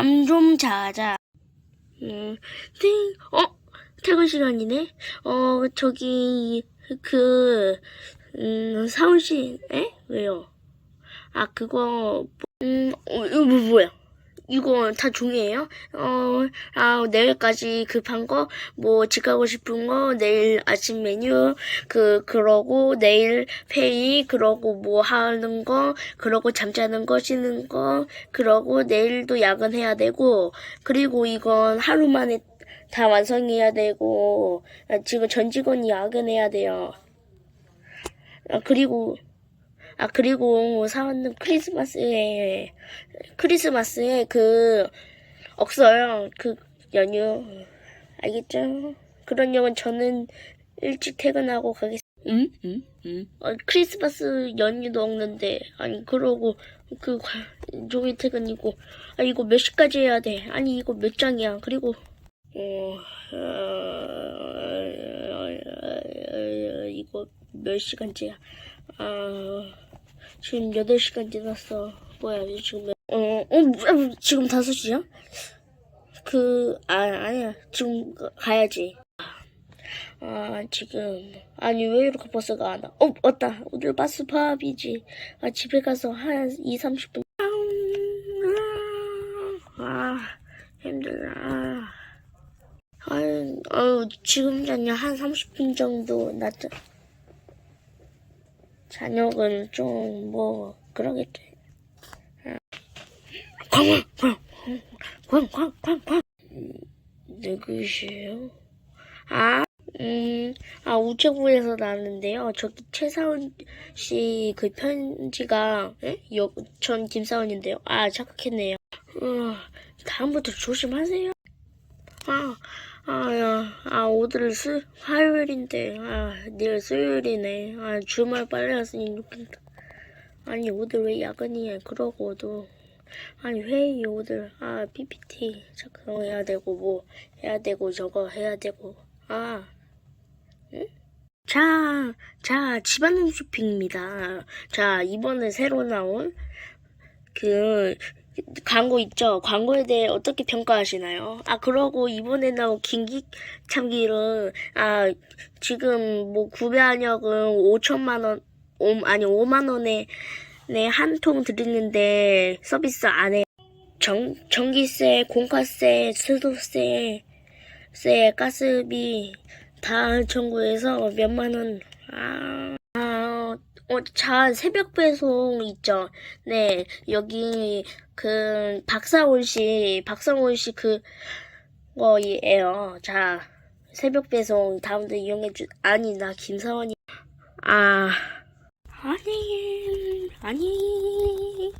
잠 좀 자자. 음, 띵, 어, 퇴근 시간이네? 어, 저기, 그, 음, 사무실, 에? 왜요? 아, 그거, 음, 어, 이거 뭐, 뭐야? 이거 다 종이에요? 어, 아, 내일까지 급한 거, 뭐, 집 가고 싶은 거, 내일 아침 메뉴, 그, 그러고, 내일 페이, 그러고 뭐 하는 거, 그러고 잠자는 거, 쉬는 거, 그러고 내일도 야근해야 되고, 그리고 이건 하루 만에 다 완성해야 되고, 아, 지금 전 직원이 야근해야 돼요. 아, 그리고, 아, 그리고 사원은 크리스마스에, 크리스마스에 그, 없어요. 그 연휴. 알겠죠? 그런 영은 저는 일찍 퇴근하고 가겠습니다. 음? 음? 음? 아, 크리스마스 연휴도 없는데, 아니, 그러고, 그, 과- 종이 퇴근이고, 아, 이거 몇 시까지 해야 돼? 아니, 이거 몇 장이야? 그리고, 어, 어, 이거 몇 시간째야? 아, 지금 8시간 지났어. 뭐야, 지금 몇, 어, 어, 뭐, 지금 5시야? 그, 아, 아니야. 지금 가- 가야지. 아, 지금. 아니, 왜 이렇게 버스가 안 와? 어, 맞다. 오늘 버스 파업이지. 아, 집에 가서 한 2, 30분. 아, 힘들어. 아유, 아유, 지금 전에 한 30분 정도 낮 자. 저녁은 좀, 뭐, 그러겠지. 광, 광. 음, 누구시요? 아, 음, 아, 우체부에서 나왔는데요. 저기 최사원 씨 그 편지가, 에? 여, 전 김사원인데요. 아, 착각했네요. 어, 다음부터 조심하세요. 아, 아, 야, 아, 오늘 수, 화요일인데, 아, 내일 수요일이네. 아, 주말 빨리 왔으니 좋겠다. 아니, 오늘 왜 야근이야? 그러고도. 아니, 회의 오늘, 아, PPT 작성해야 되고, 뭐, 해야 되고, 저거 해야 되고. 아, 응? 자, 자, 집안 홈 쇼핑입니다. 자, 이번에 새로 나온, 그, 광고 있죠? 광고에 대해 어떻게 평가하시나요? 아, 그러고 이번에 나온 긴기 참기름, 아, 지금 뭐 구매 한역은 5천만 원, 오, 아니 5만 원에 네, 한 통 드리는데 서비스 안 해. 전, 전기세, 공과세, 수도세, 세, 가스비 다 청구해서 몇만 원. 아, 아, 어, 자, 새벽 배송 있죠? 네, 여기 그 박사원 씨, 박사원 씨그 거예요. 자, 새벽 배송 다음도 이용해 주. 아니, 나 김사원이. 아, 아니, 아니.